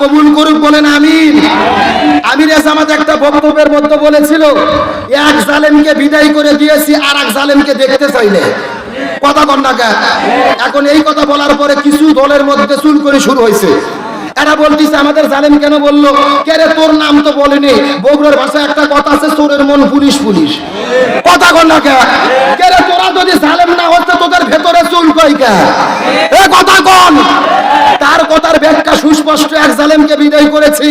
কবুল করুক বলেন আমিন। আমির জামাত একটা বক্তব্যের মধ্যে বলেছিল, এক জালেমকে বিদায় করে দিয়েছি আর এক জালেমকে দেখতে চাইলে কথা কন না কেন? এখন এই কথা বলার পরে কিছু দলের মধ্যে চুল করে শুরু হয়েছে। এরা বলতেছে, আমাদের জালেম কেন বলল? কে রে, তোর নাম তো বলেনি। বগুড়ার ভাষায় একটা কথা আছে, চোরের মন পুলিশ পুলিশ। কথা কন না কে কে রে, তোরা যদি জালেম না হচ্ছে তোদের ভেতরে চুল কই কে এ কথা কন তার কথার ব্যাখ্যা সুস্পষ্ট এক জালেমকে বিদায় করেছি।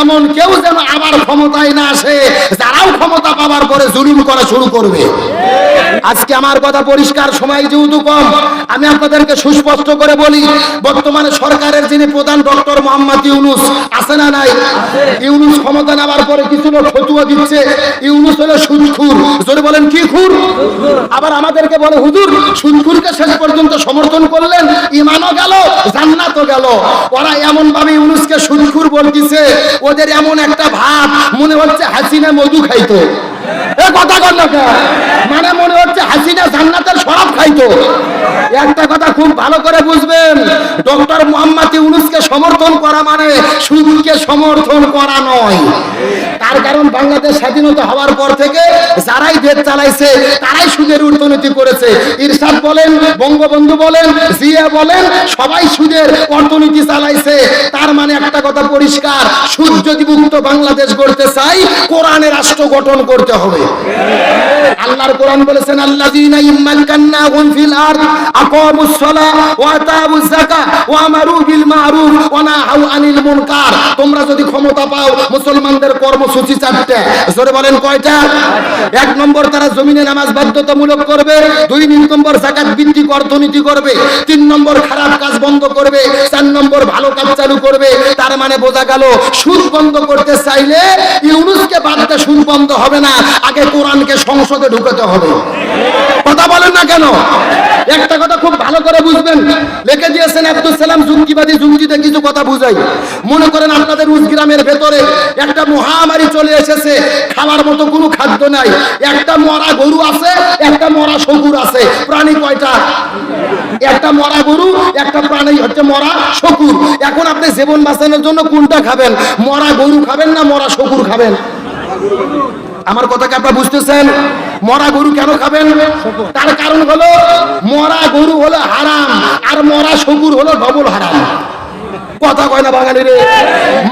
এমন কেউ যেন আবার ক্ষমতায় না আসে, যারাও ক্ষমতা পাওয়ার পরে জুলুম করা শুরু করবে। আজকে আমার কথা পরিষ্কার, সময় যেহেতু কম, আমি আপনাদেরকে সুস্পষ্ট করে বলি, বর্তমানে সরকারের যিনি প্রধান ডক্টর মোহাম্মদ ইউনুস, আছে না নাই? ইউনুস ক্ষমতা নেওয়ার পরে কিছু লোক ফতুয়া দিচ্ছে। ইউনুস হলো সুদখুর। জোরে বলেন, কি খুর? আবার আমাদেরকে বলে, হুজুর, সুদখুরকে শেষ পর্যন্ত সমর্থন করলেন, ইমানও গেল, জান্নাতও গেল। ওরা এমন ভাবে ইউনুসকে সুদখুর বলতিছে, ওদের এমন একটা ভাব মনে হচ্ছে হাসিনা মধু খাইতো। মানে মনে হচ্ছে হাসিনা জান্নাতের খাইতো। একটা কথা খুব ভালো করে বুঝবেন, ডক্টর মোহাম্মদ ইউনুসকে সমর্থন করা মানে সুদকে সমর্থন করা নয়। তার কারণ বাংলাদেশ স্বাধীনতা হওয়ার পর থেকে যারাই দেশ চালাইছে, তারাই সুদের অর্থনীতি করেছে। ইরশাদ বলেন, বঙ্গবন্ধু বলেন, জিয়া বলেন, সবাই সুদের অর্থনীতি চালাইছে। তার মানে একটা কথা পরিষ্কার সুদ যদি মুক্ত বাংলাদেশ গড়তে চাই, কোরআনের রাষ্ট্র গঠন করতে হবে। আল্লাহর কোরআন বলেছেন মুনকার। তোমরা যদি ক্ষমতা পাও, মুসলমানদের কর্মসূচি চারটে। জোরে বলেন কয়টা? এক নম্বর, তারা জমিনে নামাজ বাধ্যতামূলক করবে। দুই নম্বর, যাকাত ভিত্তিক অর্থনীতি করবে। তিন নম্বর, খারাপ কাজ বন্ধ করবে। চার নম্বর, ভালো কাজ চালু করবে, তার মানে বোঝা গেল সুর বন্ধ করতে চাইলে ইউনুসকে বাড়াতে সুর বন্ধ হবে না, আগে কোরআনকে সংসদে ঢুকাতে হবে। কথা বলেন না কেন? একটা কথা ভালো লিখে দিয়েছেন আব্দুল সালাম যুক্তিবাদী যুক্তিতে কিছু কথা বুঝাই। মনে করেন আপনাদের উজগ্রামের ভেতরে একটা মহামারী চলে এসেছে, খাওয়ার মতো কোনো খাদ্য নাই। একটা মরা গরু আছে, একটা মরা শকুর আছে। প্রাণী কয়টা? একটা মরা গরু, একটা প্রাণী হচ্ছে মরা শকুর। এখন আপনি জীবন বাঁচানোর জন্য কোনটা খাবেন? মরা গরু খাবেন না মরা শকুর খাবেন? আমার কথাকে আপনারা বুঝতেছেন? মরা গরু কেন খাবেন? তার কারণ হলো, মরা গরু হলো হারাম, আর মরা শকুর হলো ডবল হারাম। কথা কয় না বাঙালি রে?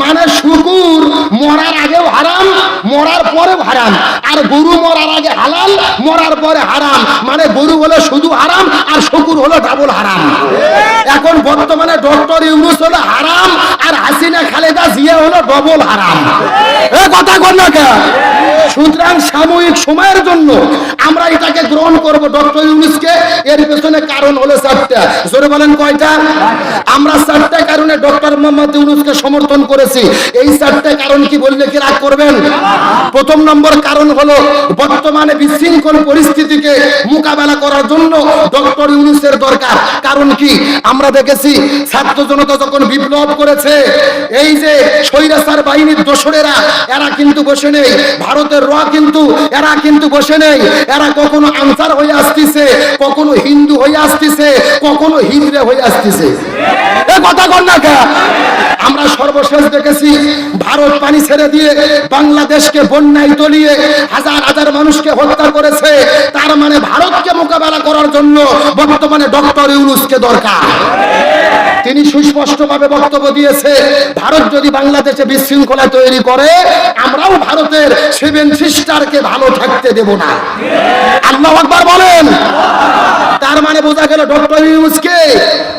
মানে শুকুর, মরার আগেও হারাম, মরার পরেও হারাম। আর গরু মরার আগে হালাল, মরার পরে হারাম। মানে গরু হলো শুধু হারাম, আর শুকুর হলো ডাবল হারাম। এখন বর্তমানে ডক্টর ইউনুস হলো হারাম, আর হাসিনা খালেদা জিয়া হলো ডবল হারাম। এ, কথা কর না কে সুতরাং সাময়িক সময়ের জন্য আমরা এটাকে গ্রহণ করব ডক্টর ইউনুসকে। এর পেছনে কারণ হলো চারটা জোরে বলেন কয়টা? আমরা চারটা কারণে ডক্টর মোহাম্মদ ইউনুসকে সমর্থন করেছি। এই চারটা কারণ কি বললে কি রাগ করবেন? প্রথম নম্বর কারণ হলো বর্তমানে বিশৃঙ্খল পরিস্থিতিকে মোকাবেলা করার জন্য ডক্টর ইউনুসের দরকার। কারণ কি? আমরা দেখেছি ছাত্র জনতা যখন বিপ্লব করেছে, এই যে স্বৈরাচার বাহিনীর দোষরেরা এরা কিন্তু বসে নেই। ভারতের র কিন্তু, এরা কিন্তু বসে নেই। এরা কখনো আনসার হয়ে আসতেছে, কখনো হিন্দু হয়ে আসতেছে, কখনো হিন্দ্রে হয়ে আসতেছে এ কথা কর না কে? আমরা সর্বশেষ দেখেছি ভারত পানি ছেড়ে দিয়ে বাংলাদেশকে বন্যায় তলিয়ে হাজার হাজার মানুষকে হত্যা করেছে, তার মানে ভারতকে মোকাবেলা করার জন্য বর্তমানে ডক্টর ইউনুসকে দরকার। তিনি সুস্পষ্টভাবে বক্তব্য দিয়েছে, ভারত যদি বাংলাদেশে বিশৃঙ্খলা তৈরি করে, আমরাও ভারতের সেভেন সিস্টারকে ভালো থাকতে দেব না। আল্লাহ আকবার বলেন। তার মানে বোঝা গেল ডক্টর ইউনুসকে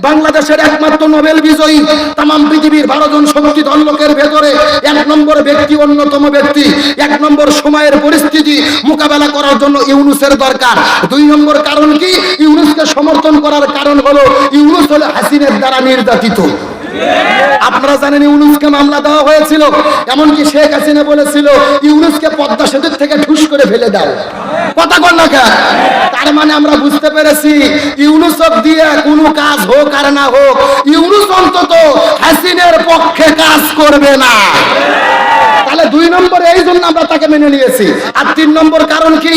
বাংলাদেশের একমাত্র নোবেল বিজয়ী তাম পৃথিবীর বারো জন শক্তি লোকের ভেতরে এক নম্বর ব্যক্তি, অন্যতম ব্যক্তি। এক নম্বর সময়ের পরিস্থিতি মোকাবেলা করার জন্য ইউনুসের দরকার। দুই নম্বর কারণ কি? ইউনুসকে সমর্থন করার কারণ হলো ইউনুস হলো হাসিনের দ্বারা নির্যাতিত। আপনারা জানেন ইউনুসকে মামলা দেওয়া হয়েছিল, এমনকি শেখ হাসিনা বলেছিল, ইউনুসকে পদ্মা সেতুর থেকে ঠুস করে ফেলে দাও। কথা কেন? তার মানে আমরা বুঝতে পেরেছি ইউনুস দিয়ে কোনো কাজ হোক আর না হোক, ইউনুস অন্তত হাসিনের পক্ষে কাজ করবে না। তাহলে দুই নম্বর, এই জন্য আমরা তাকে মেনে নিয়েছি। আর তিন নম্বর কারণ কি?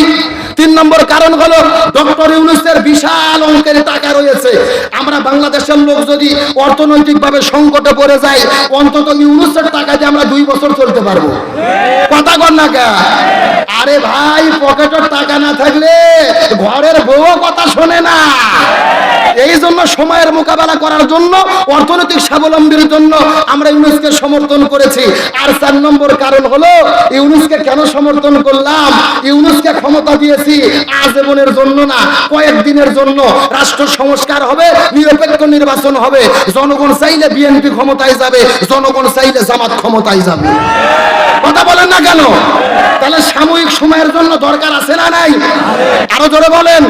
তিন নম্বর কারণ হলো, ডক্টর ইউনুসের বিশাল অঙ্কের টাকা রয়েছে। আমরা বাংলাদেশের লোক যদি অর্থনৈতিকভাবে সংকটে পড়ে যায়, অন্তত ইউনুসের টাকা দিয়ে আমরা দুই বছর চলতে পারব। কথা কর না আরে ভাই পকেটের টাকা না থাকলে ঘরের বউ কথা শোনে না। এই জন্য সময়ের মোকাবেলা করার জন্য, অর্থনৈতিক স্বাবলম্বীর জন্য আমরা ইউনুসকে সমর্থন করেছি। আর চার নম্বর কারণ হলো, ইউনুসকে কেন সমর্থন করলাম? ইউনুসকে ক্ষমতা দিয়েছি আজীবনের জন্য না, কয়েকদিনের জন্য। রাষ্ট্র সংস্কার হবে, নিরপেক্ষ নির্বাচন হবে। জনগণ চাইলে বিএনপি ক্ষমতায় যাবে, জনগণ চাইলে জামাত ক্ষমতায় যাবে। কথা বলেন না কেন? তাহলে সাময়িক সময়ের জন্য দরকার আছে না নাই? আরও জোরে বলেন।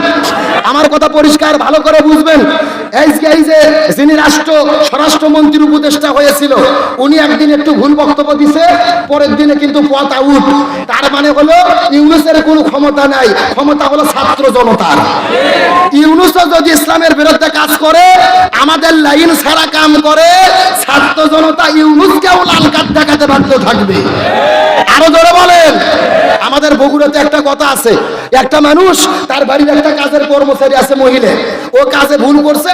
আমার কথা পরিষ্কার, ভালো করে বুঝবেন। যিনি রাষ্ট্র উপদেষ্টা হয়েছিল, উনি একদিন একটু ভুল বক্তব্য দিছে, পরের দিনে কিন্তু পথ আউট। তার মানে হলো, ইউনুসের কোনো ক্ষমতা নাই। ক্ষমতা হলো ছাত্র জনতার। ইউনুসও যদি ইসলামের বিরুদ্ধে কাজ করে, আমাদের লাইন ছাড়া কাম করে, ছাত্র জনতা ইউনুসকেও লাল কার্ড দেখাতে বাধ্য থাকবে। আরও জোরে আমাদের বগুড়াতে একটা কথা আছে। একটা মানুষ তার বাড়ির একটা কাজের কর্মচারী আছে মহিলা। ও কাজে ভুল করছে।